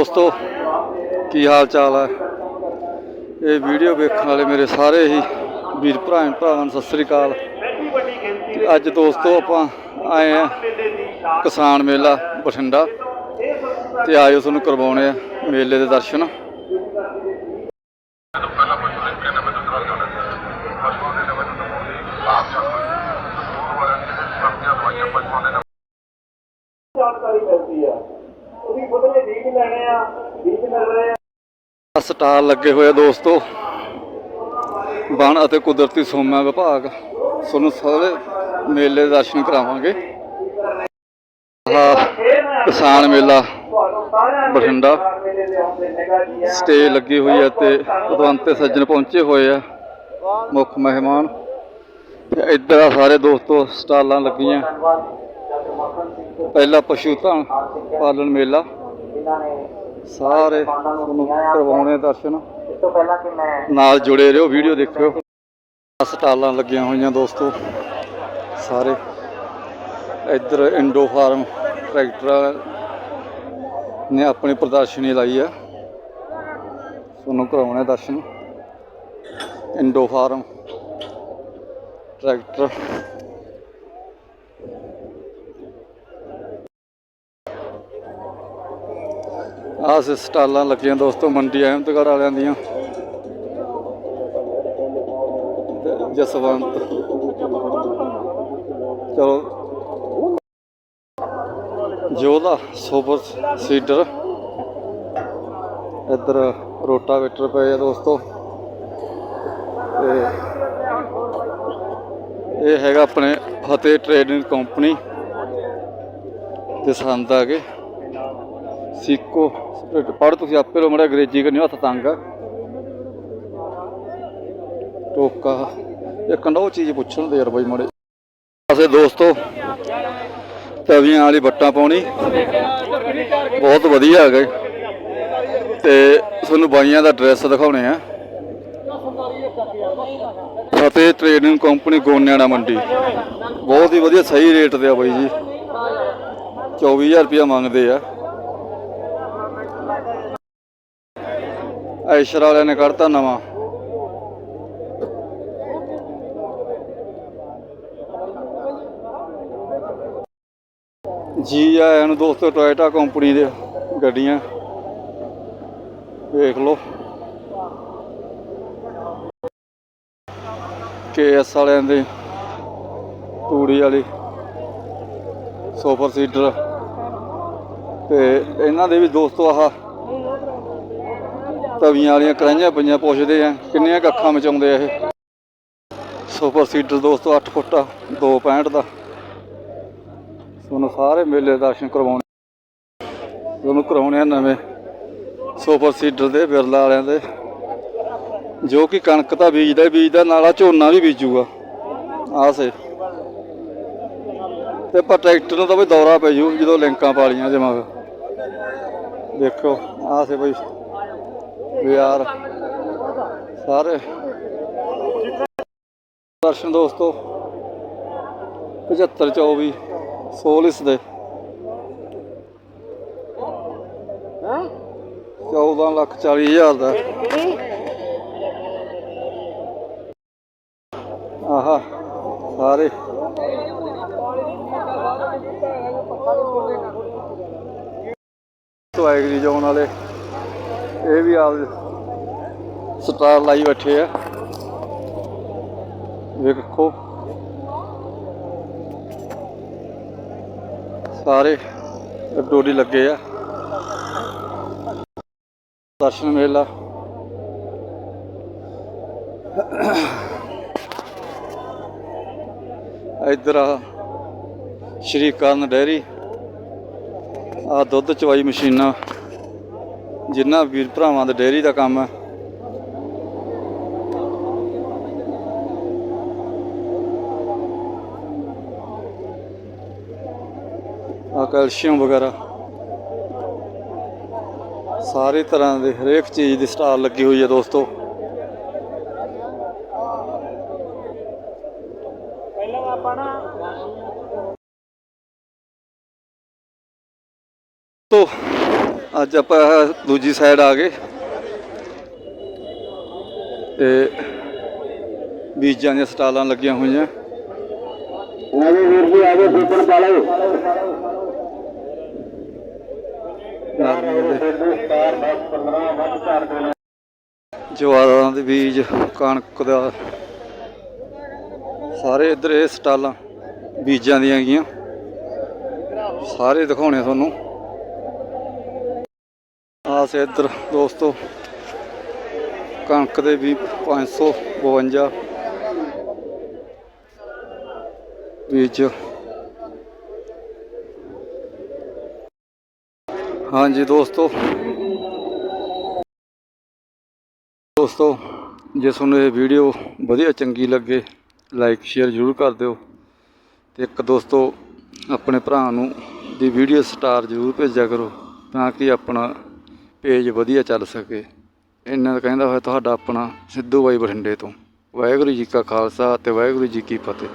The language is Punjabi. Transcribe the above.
ਦੋਸਤੋ, ਕੀ ਹਾਲ ਚਾਲ ਹੈ ਇਹ ਵੀਡੀਓ ਵੇਖਣ ਵਾਲੇ ਮੇਰੇ ਸਾਰੇ ਹੀ ਵੀਰ ਭਰਾ ਭਰਾਵਾਂ ਨੂੰ ਸਤਿ ਸ੍ਰੀ ਅਕਾਲ। ਤੇ ਅੱਜ ਦੋਸਤੋ ਆਪਾਂ ਆਏ ਆ ਕਿਸਾਨ ਮੇਲਾ ਬਠਿੰਡਾ। ਤੇ ਆਇਓ ਤੁਹਾਨੂੰ ਕਰਵਾਉਣੇ ਆ ਮੇਲੇ ਦੇ ਦਰਸ਼ਨ। ਜਾਣਕਾਰੀ ਮਿਲਦੀ ਆ ਲੈਣੇ ਆ ਬੀਜ ਮਿਲ ਰਹੇ ਆ ਸਟਾਲ ਲੱਗੇ ਹੋਏ ਆ ਦੋਸਤੋ। ਵਣ ਅਤੇ ਕੁਦਰਤੀ ਸੋਮਾ ਵਿਭਾਗ। ਤੁਹਾਨੂੰ ਸਾਰੇ ਮੇਲੇ ਦਰਸ਼ਨ ਕਰਾਵਾਂਗੇ। ਕਿਸਾਨ ਮੇਲਾ, ਬਠਿੰਡਾ। ਮੇਲੇ ਸਟੇ ਲੱਗੀ ਹੋਈ ਹੈ ਤੇ ਉਦਵੰਤੇ ਸੱਜਣ ਪਹੁੰਚੇ ਹੋਏ ਆ, ਮੁੱਖ ਮਹਿਮਾਨ। ਤੇ ਇੱਧਰ ਆ ਸਾਰੇ ਦੋਸਤੋ, ਸਟਾਲਾਂ ਲੱਗੀਆਂ। ਧੰਨਵਾਦ ਪਹਿਲਾ ਪਸ਼ੂ ਧਨ ਪਾਲਣ ਮੇਲਾ। ਸਾਰੇ ਤੁਹਾਨੂੰ ਕਰਵਾਉਣੇ ਦਰਸ਼ਨ। ਇਸ ਤੋਂ ਪਹਿਲਾਂ ਕਿ ਮੈਂ ਨਾਲ ਜੁੜੇ ਰਹੋ ਵੀਡੀਓ ਦੇਖਿਓ। ਸਟਾਲਾਂ ਲੱਗੀਆਂ ਹੋਈਆਂ ਦੋਸਤੋ। ਸਾਰੇ। ਇੱਧਰ ਇੰਡੋ ਫਾਰਮ ਟਰੈਕਟਰ ਨੇ ਆਪਣੀ ਪ੍ਰਦਰਸ਼ਨੀ ਲਾਈ ਆ। ਤੁਹਾਨੂੰ ਕਰਾਉਣੇ ਦਰਸ਼ਨ। Indo farm tractor. ਆਹ ਸਟਾਲਾਂ ਲੱਗੀਆਂ ਦੋਸਤੋ, ਮੰਡੀ ਅਹਿਮਦਗੜ੍ਹ ਵਾਲਿਆਂ ਦੀਆਂ। ਜਸਵੰਤ। ਚਲੋ। ਜੋਦਾ ਸੁਪਰ ਸੀਡਰ। ਇੱਧਰ ਰੋਟਾਵੇਟਰ ਪਏ ਆ ਦੋਸਤੋ। ਤੇ ਇਹ ਹੈਗਾ ਆਪਣੇ ਫਤਿਹ ਟ੍ਰੇਡਿੰਗ ਕੰਪਨੀ। ਦੇ ਸੰਦ ਆ ਕੇ ਸਿੱਕੋ ਪੜ੍ਹ ਤੁਸੀਂ ਆਪੇ ਲੋ ਮੜਾ ਅੰਗਰੇਜ਼ੀ ਕਰਨੀ, ਹੱਥ ਤੰਗ ਆ। ਟੋਕਾ। ਇਹ ਕੰਡਾ ਚੀਜ਼ ਪੁੱਛਣ ਦੇ ਯਾਰ ਬਾਈ ਮੜੇ। ਅਸੇ ਦੋਸਤੋ, ਤਵੀਆਂ ਵਾਲੀ ਬੱਟਾਂ ਪਾਉਣੀ। ਬਹੁਤ ਵਧੀਆ ਹੈਗੇ ਤੇ ਤੁਹਾਨੂੰ ਬਾਈਆਂ ਦਾ ਡਰੈਸ ਦਿਖਾਉਣੇ ਆ। ਫਤਿਹ ਟ੍ਰੇਡਿੰਗ ਕੰਪਨੀ ਗੋਨਿਆਣਾ ਮੰਡੀ। ਬਹੁਤ ਹੀ ਵਧੀਆ, ਸਹੀ ਰੇਟ ਤੇ ਆ ਬਾਈ ਜੀ। 24000 ਰੁਪਇਆ ਮੰਗਦੇ ਆ। ਐਸ਼ਰ ਵਾਲਿਆਂ ਨੇ ਕੱਢਤਾ ਨਵਾਂ। ਜੀ ਆਇਆਂ ਨੂੰ ਦੋਸਤੋ ਟੋਇਟਾ ਕੰਪਨੀ ਦੇ ਗੱਡੀਆਂ। ਵੇਖ ਲਓ। ਕੇਐਸ ਵਾਲਿਆਂ ਦੇ ਤੂੜੀ ਵਾਲੀ ਸੁਪਰ ਸੀਟਰ ਤੇ ਇਹਨਾਂ ਦੇ ਵੀ ਦੋਸਤੋ ਆਹ ਤਵੀਆਂ ਵਾਲੀਆਂ ਕਰਾਈਆਂ ਪਈਆਂ ਪੁੱਛਦੇ ਆ, ਕਿੰਨੀਆਂ ਕੁ ਅੱਖਾਂ ਮਚਾਉਂਦੇ ਆ ਇਹ? ਸੁਪਰ ਸੀਡਰ ਦੋਸਤੋ 8 ਫੁੱਟ 265 ਦਾ ਤੁਹਾਨੂੰ ਸਾਰੇ ਮੇਲੇ ਦਰਸ਼ਨ ਕਰਵਾਉਣੇ। ਤੁਹਾਨੂੰ ਕਰਾਉਣੇ ਆ ਨਵੇਂ ਸੁਪਰ ਸੀਡਰ ਦੇ, ਬਿਰਲਾ ਵਾਲਿਆਂ ਦੇ। ਜੋ ਕਿ ਕਣਕ ਤਾਂ ਬੀਜਦਾ ਬੀਜਦਾ, ਨਾਲਾ ਝੋਨਾ ਵੀ ਬੀਜੂਗਾ। ਆਹ ਤੇ ਪਰ ਟਰੈਕਟਰ ਨੂੰ ਤਾਂ ਬਈ ਦੌਰਾ ਪੈ ਜੂ ਜਦੋਂ ਲਿੰਕਾਂ ਪਾਲੀਆਂ ਜਮਾ। ਦੇਖੋ, ਆਹ ਬਈ। ਵੀ ਸਾਰੇ। ਦਰਸ਼ਨ ਦੋਸਤੋ 75 24 ਸੋਲਿਸ ਦੇ। 14 ਲੱਖ 40 ਹਜ਼ਾਰ ਦਾ। ਆਹਾ, ਸਾਰੇ। ਸਵਾਇਗਰੀ ਜੋਨ ਵਾਲੇ ਇਹ ਵੀ ਆਪ ਸਟਾਰ ਲਾਈ ਬੈਠੇ ਆ। ਵੇਖੋ। ਸਾਰੇ ਡੋਡੀ ਲੱਗੇ ਆ। ਦਰਸ਼ਨ ਮੇਲਾ। ਇੱਧਰ ਆ ਸ਼੍ਰੀ ਕਰਨ ਡੈਰੀ। ਆ ਦੁੱਧ ਚਵਾਈ ਮਸ਼ੀਨਾਂ। ਜਿਨ੍ਹਾਂ ਵੀਰ ਭਰਾਵਾਂ ਦਾ ਡੇਅਰੀ ਦਾ ਕੰਮ ਹੈ। ਆ ਕੈਲਸ਼ੀਅਮ ਵਗੈਰਾ। ਸਾਰੇ ਤਰ੍ਹਾਂ ਦੇ ਹਰੇਕ ਚੀਜ਼ ਦੀ ਸਟਾਲ ਲੱਗੀ ਹੋਈ ਹੈ ਦੋਸਤੋ। ਪਹਿਲਾਂ ਆਪਾਂ ਨਾ ਅੱਜ ਆਪਾਂ ਦੂਜੀ ਸਾਈਡ ਆ ਗਏ ਤੇ ਬੀਜਾਂ ਦੀਆਂ ਸਟਾਲਾਂ ਲੱਗੀਆਂ ਹੋਈਆਂ। ਆਜੋ ਵੀਰ ਜੀ ਆਜੋ ਸੁਪਨ ਪਾ ਲਓ। ਨਰਮੇ ਦੇ ਸਟਾਰ 10 15 ਵੱਧ ਘਰ ਦੇ ਜਵਾਰਾਂ ਦੇ ਬੀਜ ਕਣਕ ਦਾ ਸਾਰੇ ਇੱਧਰ ਇਹ ਸਟਾਲਾਂ ਬੀਜਾਂ ਦੀਆਂ ਹੈਗੀਆਂ। ਸਾਰੇ ਦਿਖਾਉਣੇ ਤੁਹਾਨੂੰ। ਆਹ ਇੱਧਰ ਦੋਸਤੋ, ਕਣਕ ਦੇ ਵੀ 552 ਬੀਜ। ਹਾਂਜੀ ਦੋਸਤੋ ਦੋਸਤੋ, ਜੇ ਤੁਹਾਨੂੰ ਇਹ ਵੀਡੀਓ ਵਧੀਆ ਚੰਗੀ ਲੱਗੇ ਲਾਈਕ ਸ਼ੇਅਰ ਜ਼ਰੂਰ ਕਰ ਦਿਓ। ਤੇ ਇੱਕ ਦੋਸਤੋ, ਆਪਣੇ ਭਰਾ ਨੂੰ ਦੀ ਵੀਡੀਓ ਸਟਾਰ ਜ਼ਰੂਰ ਭੇਜਿਆ ਕਰੋ, ਤਾਂ ਕਿ ਆਪਣਾ ਪੇਜ ਵਧੀਆ ਚੱਲ ਸਕੇ। ਇਹਨਾਂ ਦਾ ਕਹਿੰਦਾ ਹੋਇਆ, ਤੁਹਾਡਾ ਆਪਣਾ ਸਿੱਧੂ ਬਾਈ ਬਠਿੰਡੇ ਤੋਂ। ਵਾਹਿਗੁਰੂ ਜੀ ਕਾ ਖਾਲਸਾ ਤੇ ਵਾਹਿਗੁਰੂ ਜੀ ਕੀ ਫਤਿਹ।